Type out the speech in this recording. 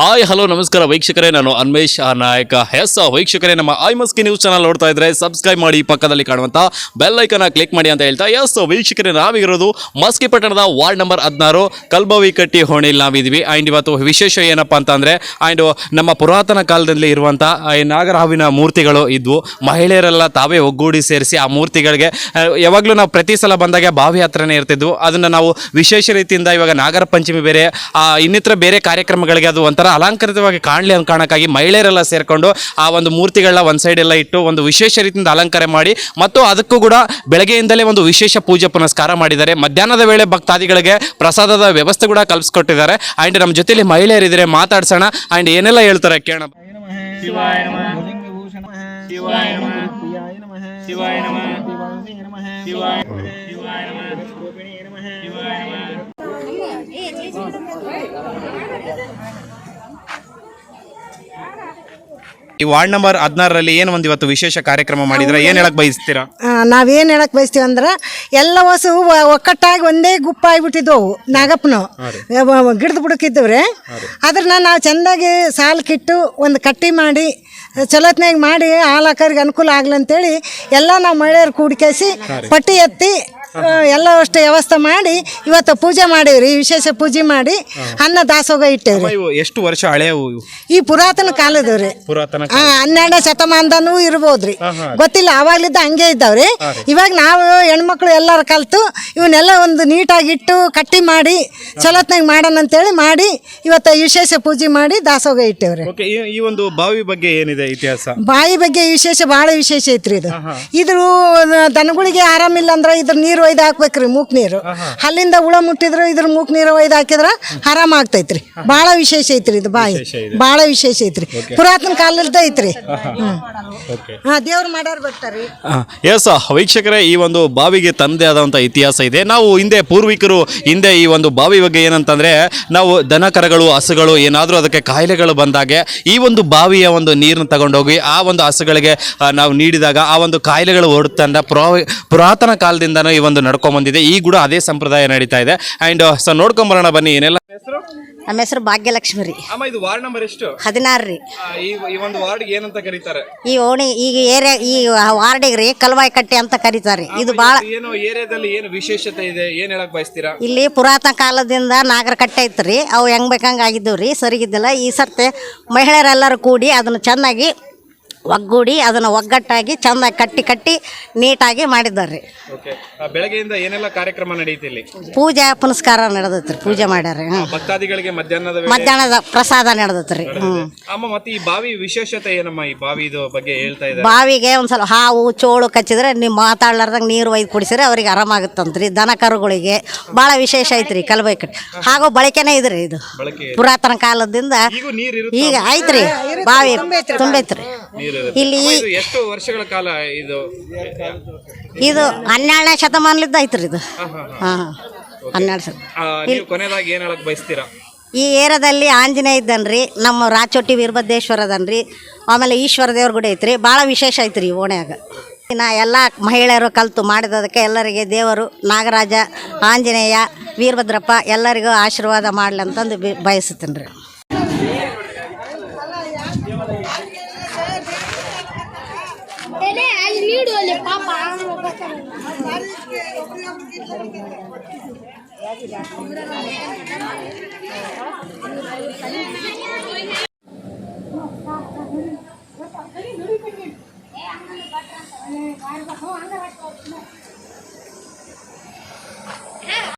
Hi hello ನಮಸ್ಕಾರ ವೀಕ್ಷಕರೇ, ನಾನು ಅನ್ಮೇಶ್ ನಾಯಕ. ಎಸ್ ವೀಕ್ಷಕರೇ, ನಮ್ಮ ಐ ಮಸ್ಕಿ ನ್ಯೂಸ್ ಚಾನಲ್ ನೋಡ್ತಾ ಇದ್ರೆ ಸಬ್ಸ್ಕ್ರೈಬ್ ಮಾಡಿ ಪಕ್ಕದಲ್ಲಿ ಕಾಣುವಂತ ಬೆಲ್ ಐಕನ್ ಕ್ಲಿಕ್ ಮಾಡಿ ಅಂತ ಹೇಳ್ತಾ. ಎಸ್ ವೀಕ್ಷಕರೇ, ನಾವಿರೋದು ಮಸ್ಕಿ ಪಟ್ಟಣದ ವಾರ್ಡ್ ನಂಬರ್ ಹದಿನಾರು, ಕಲ್ಬವಿ ಕಟ್ಟಿ ಹೋಣಿಲ್ ನಾವಿದ್ವಿ ಆ್ಯಂಡ್ ಇವತ್ತು ವಿಶೇಷ ಏನಪ್ಪಾ ಅಂತಂದರೆ ಆ್ಯಂಡ್ ನಮ್ಮ ಪುರಾತನ ಕಾಲದಲ್ಲಿ ಇರುವಂಥ ನಾಗರಹಾವಿನ ಮೂರ್ತಿಗಳು ಇದ್ವು. ಮಹಿಳೆಯರೆಲ್ಲ ತಾವೇ ಒಗ್ಗೂಡಿ ಸೇರಿಸಿ ಆ ಮೂರ್ತಿಗಳಿಗೆ ಯಾವಾಗಲೂ ನಾವು ಪ್ರತಿ ಸಲ ಬಂದಾಗ ಬಾವಿ ಹತ್ರನೇ ಇರ್ತಿದ್ವು. ಅದನ್ನು ನಾವು ವಿಶೇಷ ರೀತಿಯಿಂದ ಇವಾಗ ನಾಗರ ಪಂಚಮಿ ಬೇರೆ ಇನ್ನಿತರ ಬೇರೆ ಕಾರ್ಯಕ್ರಮಗಳಿಗೆ ಅದು ಒಂಥರ ಅಲಂಕೃತವಾಗಿ ಕಾಣಲಿ ಅಂತ ಕಾರಣಕ್ಕಾಗಿ ಮಹಿಳೆಯರೆಲ್ಲ ಸೇರಿಕೊಂಡು ಆ ಒಂದು ಮೂರ್ತಿಗಳನ್ನ ಒಂದು ಸೈಡ್ ಎಲ್ಲ ಇಟ್ಟು ಒಂದು ವಿಶೇಷ ರೀತಿಯಿಂದ ಅಲಂಕಾರ ಮಾಡಿ ಮತ್ತು ಅದಕ್ಕೂ ಕೂಡ ಬೆಳಗ್ಗೆಯಿಂದಲೇ ಒಂದು ವಿಶೇಷ ಪೂಜೆ ಪುನಸ್ಕಾರ ಮಾಡಿದ್ದಾರೆ. ಮಧ್ಯಾಹ್ನದ ವೇಳೆ ಭಕ್ತಾದಿಗಳಿಗೆ ಪ್ರಸಾದದ ವ್ಯವಸ್ಥೆ ಕೂಡ ಕಲ್ಪಿಸ್ಕೊಟ್ಟಿದ್ದಾರೆ. ಆ್ಯಂಡ್ ನಮ್ಮ ಜೊತೆಯಲ್ಲಿ ಮಹಿಳೆಯರಿದ್ರೆ ಮಾತಾಡ್ಸೋಣ. ಆ್ಯಂಡ್ ಏನೆಲ್ಲ ಹೇಳ್ತಾರೆ ಕೇಳೋಣ. ಶಿವಾಯ ಈ ವಾರ್ಡ್ ನಂಬರ್ ಹದಿನಾರರಲ್ಲಿ ಏನು ಒಂದು ಇವತ್ತು ವಿಶೇಷ ಕಾರ್ಯಕ್ರಮ ಮಾಡಿದ್ರೆ ಏನು ಹೇಳಕ್ ಬಯಸ್ತೀರಾ? ನಾವೇನು ಹೇಳಕ್ ಬಯಸ್ತೀವಿ ಅಂದ್ರೆ ಎಲ್ಲ ಹೊಸ ಒಕ್ಕಟ್ಟಾಗಿ ಒಂದೇ ಗುಪ್ಪಾಗ್ಬಿಟ್ಟಿದ್ವು ನಾಗಪ್ಪನು. ಗಿಡದ ಬುಡಕ್ಕಿದ್ದವ್ರೆ ಅದ್ರನ್ನ ನಾವು ಚೆಂದಾಗಿ ಸಾಲ್ಕಿಟ್ಟು ಒಂದು ಕಟ್ಟಿ ಮಾಡಿ ಚಲೋತ್ನಾಗ ಮಾಡಿ ಹಾಲಕರಿಗೆ ಅನುಕೂಲ ಆಗ್ಲಿ ಅಂತೇಳಿ ಎಲ್ಲ ನಾವು ಮಹಿಳೆಯರು ಕೂಡಿಕೇಸಿ ಪಟ್ಟಿ ಎತ್ತಿ ಎಲ್ಲ ಅಷ್ಟು ವ್ಯವಸ್ಥೆ ಮಾಡಿ ಇವತ್ತು ಪೂಜೆ ಮಾಡಿವ್ರಿ ವಿಶೇಷ ಪೂಜೆ ಮಾಡಿ ಅನ್ನ ದಾಸೋಗ ಇಟ್ಟೇವ್ರಿ. ಇವು ಎಷ್ಟು ವರ್ಷ ಹಳೆಯವು ಇವು? ಈ ಪುರಾತನ ಕಾಲದವ್ರಿ. ಪುರಾತನ ಹನ್ನೆರಡನೇ ಶತಮಾನದನೂ ಇರ್ಬೋದ್ರಿ. ಗೊತ್ತಿಲ್ಲ ಅವಾಗ್ಲಿದ್ದ ಹಂಗೆ ಇದ್ದಾವ್ರಿ. ಇವಾಗ ನಾವು ಹೆಣ್ಮಕ್ಳು ಎಲ್ಲರೂ ಕಲ್ತು ಇವನ್ನೆಲ್ಲ ಒಂದು ನೀಟಾಗಿ ಇಟ್ಟು ಕಟ್ಟಿ ಮಾಡಿ ಚಲೋತ್ನಾಗ ಮಾಡೋಣ ಅಂತೇಳಿ ಮಾಡಿ ಇವತ್ತು ವಿಶೇಷ ಪೂಜೆ ಮಾಡಿ ದಾಸೋಗ ಇಟ್ಟೇವ್ರಿ. ಓಕೆ ಈ ಈ ಒಂದು ಬಾವಿ ಬಗ್ಗೆ ಏನಿದೆ ಇತಿಹಾಸ? ಬಾಯಿ ಬಗ್ಗೆ ವಿಶೇಷ ಭಾಳ ವಿಶೇಷ ಐತ್ರಿ ಇದು. ಇದ್ರ ದನಗಳಿಗೆ ಆರಾಮಿಲ್ಲ ಅಂದ್ರೆ ಇದ್ರ ನೀರು ಒಯ್ದು ಹಾಕ್ಬೇಕ್ರಿ ಮೂಕ್ ನೀರು. ಅಲ್ಲಿಂದ ಹುಳ ಮುಟ್ಟಿದ್ರು ಇದ್ರ ಮೂಕ್ ನೀರು ಒಯ್ದು ಹಾಕಿದ್ರ ಆರಾಮ ಆಗ್ತೈತ್ರಿ. ಭಾಳ ವಿಶೇಷ ಐತ್ರಿ ಇದು ಬಾಯಿ. ಬಹಳ ವಿಶೇಷ ಐತ್ರಿ. ಪುರಾತನ ಕಾಲದ ಐತ್ರಿ. ಹಾ ದೇವ್ರು ಮಾಡ್ಯಾರ ಬರ್ತಾರಿ ಎಸ್ ವೀಕ್ಷಕರೇ ಈ ಒಂದು ಬಾವಿಗೆ ತಂದೆ ಆದಂತ ಇತಿಹಾಸ ಇದೆ. ನಾವು ಹಿಂದೆ ಪೂರ್ವಿಕರು ಹಿಂದೆ ಈ ಒಂದು ಬಾವಿ ಬಗ್ಗೆ ಏನಂತಂದ್ರೆ ನಾವು ದನ ಕರಗಳು ಹಸುಗಳು ಏನಾದರೂ ಅದಕ್ಕೆ ಕಾಯಿಲೆಗಳು ಬಂದಾಗೆ ಈ ಒಂದು ಬಾವಿಯ ಒಂದು ನೀರನ್ನು ತಗೊಂಡೋಗಿ ಆ ಒಂದು ಹಸುಗಳಿಗೆ ನಾವು ನೀಡಿದಾಗ ಆ ಒಂದು ಕಾಯಿಲೆಗಳು ಹೊರತಂದ ಪುರಾ ಪುರಾತನ ಕಾಲದಿಂದನೂ ಈ ಒಂದು ನಡ್ಕೊಂಬಂದಿದೆ ಈ ಕೂಡ ಅದೇ ಸಂಪ್ರದಾಯ ನಡೀತಾ ಇದೆ. ಅಂಡ್ ಸೊ ನೋಡ್ಕೊಂಬರೋಣ ಬನ್ನಿ ಏನೆಲ್ಲ ನಮ್ಮ ಹೆಸರು? ಭಾಗ್ಯಲಕ್ಷ್ಮಿ ರೀ. ಅಮ್ಮ ಇದು ವಾರ್ಡ್ ನಂಬರ್ ಎಷ್ಟು? ಹದಿನಾರು ರೀ. ಈ ಈ ಒಂದು ವಾರ್ಡ್ ಏನಂತ ಕರೀತಾರೆ? ಈ ಓಣಿ ಈಗ ಏರಿಯಾ ಈ ವಾರ್ಡಿಗೆ ರೀ ಕಲ್ವಾಯಿ ಕಟ್ಟೆ ಅಂತ ಕರೀತಾರೆ. ಇದು ಬಹಳ ಏನು ಏರಿಯಾದಲ್ಲಿ ಏನು ವಿಶೇಷತೆ ಇದೆ? ಏನು ಹೇಳಕ್ ಬಯಸ್ತೀರಾ? ಇಲ್ಲಿ ಪುರಾತನ ಕಾಲದಿಂದ ನಾಗರ ಕಟ್ಟೆ ಐತ್ರಿ. ರೀ ಅವು ಹೆಂಗ್ ಬೇಕಂಗ ಆಗಿದ್ದವು ರೀ ಸರಿಗಿದ್ದಿಲ್ಲ. ಈ ಸರ್ತೆ ಮಹಿಳೆಯರೆಲ್ಲರೂ ಕೂಡಿ ಅದನ್ನ ಚೆನ್ನಾಗಿ ಒಗ್ಗೂಡಿ ಅದನ್ನು ಒಗ್ಗಟ್ಟಾಗಿ ಚಂದ ಕಟ್ಟಿ ಕಟ್ಟಿ ನೀಟಾಗಿ ಮಾಡಿದ್ದಾರೆ. ರೀ ಓಕೆ ಬೆಳಗ್ಗೆಯಿಂದ ಏನೆಲ್ಲ ಕಾರ್ಯಕ್ರಮ ನಡೆಯುತ್ತೆ ಇಲ್ಲಿ? ಪೂಜೆ ಪುನಸ್ಕಾರ ನಡೆದೈತ್ರಿ ಪೂಜೆ ಮಾಡ್ಯಾರ ಹ್ಞೂ ಭಕ್ತಾದಿಗಳಿಗೆ ಮಧ್ಯಾಹ್ನದ ವೇಳೆ ಮಧ್ಯಾಹ್ನದ ಪ್ರಸಾದ ನಡೆದೈತ್ರಿ ಹ್ಞೂ ಅಮ್ಮ ಮತ್ತೆ ಈ ಬಾವಿ ವಿಶೇಷತೆ ಏನಮ್ಮ ಈ ಬಾವಿ ಇದು ಬಗ್ಗೆ ಹೇಳ್ತಾ ಇದ್ದಾರೆ? ಬಾವಿಗೆ ಒಂದು ಹಾವು ಚೋಳು ಕಚ್ಚಿದ್ರೆ ನೀವು ಮಾತಾಡ್ಲಾರ್ದಂಗೆ ನೀರು ಒಯ್ದು ಕುಡಿಸಿದ್ರೆ ಅವ್ರಿಗೆ ಆರಾಮಾಗುತ್ತಂತ್ರಿ ದನ ಕರುಗಳಿಗೆ ಭಾಳ ವಿಶೇಷ ಐತ್ರಿ ಕಲ್ಬೈ ಕಟ್ಟಿ. ಹಾಗೂ ಬಳಕೆನೇ ಇದ್ರಿ ಇದು. ಬಳಕೆ. ಪುರಾತನ ಕಾಲದಿಂದ ಈಗ ನೀರು ಇರುತ್ತೆ? ಈಗ ಐತ್ರಿ ಬಾವಿ. ತುಂಬೈತ್ರಿ. ಇಲ್ಲಿ ಇದು ಎಷ್ಟು ವರ್ಷಗಳ ಕಾಲ ಇದು? ಇದು ಹನ್ನೆರಡನೇ ಶತಮಾನಲಿದ್ದ ಐತ್ರಿ ಇದು. ಹಾಂ ಹನ್ನೆರಡು ಶತ ನೀವು ಕೊನೆಯದಾಗಿ ಏನ್ ಹೇಳಕ್ ಬಯಸ್ತೀರಾ? ಈ ಏರದಲ್ಲಿ ಆಂಜನೇಯ ಇದ್ದನ್ರಿ ನಮ್ಮ ರಾಚೋಟಿ ವೀರಭದ್ರೇಶ್ವರ ಅದನ್ರಿ ಆಮೇಲೆ ಈಶ್ವರ ದೇವ್ರ ಗುಡಿ ಐತ್ರಿ ಭಾಳ ವಿಶೇಷ ಐತ್ರಿ ಈ ಓಣ್ಯಾಗ. ನಾ ಎಲ್ಲ ಮಹಿಳೆಯರು ಕಲ್ತು ಮಾಡಿದದಕ್ಕೆ ಎಲ್ಲರಿಗೆ ದೇವರು ನಾಗರಾಜ ಆಂಜನೇಯ ವೀರಭದ್ರಪ್ಪ ಎಲ್ಲರಿಗೂ ಆಶೀರ್ವಾದ ಮಾಡಲಿ ಅಂತಂದು ಬಯಸುತ್ತೇನೆ ರೀ ಅಲ್ಲಿ ನೀಡು ಅಲ್ಲಿ ಪಾಪ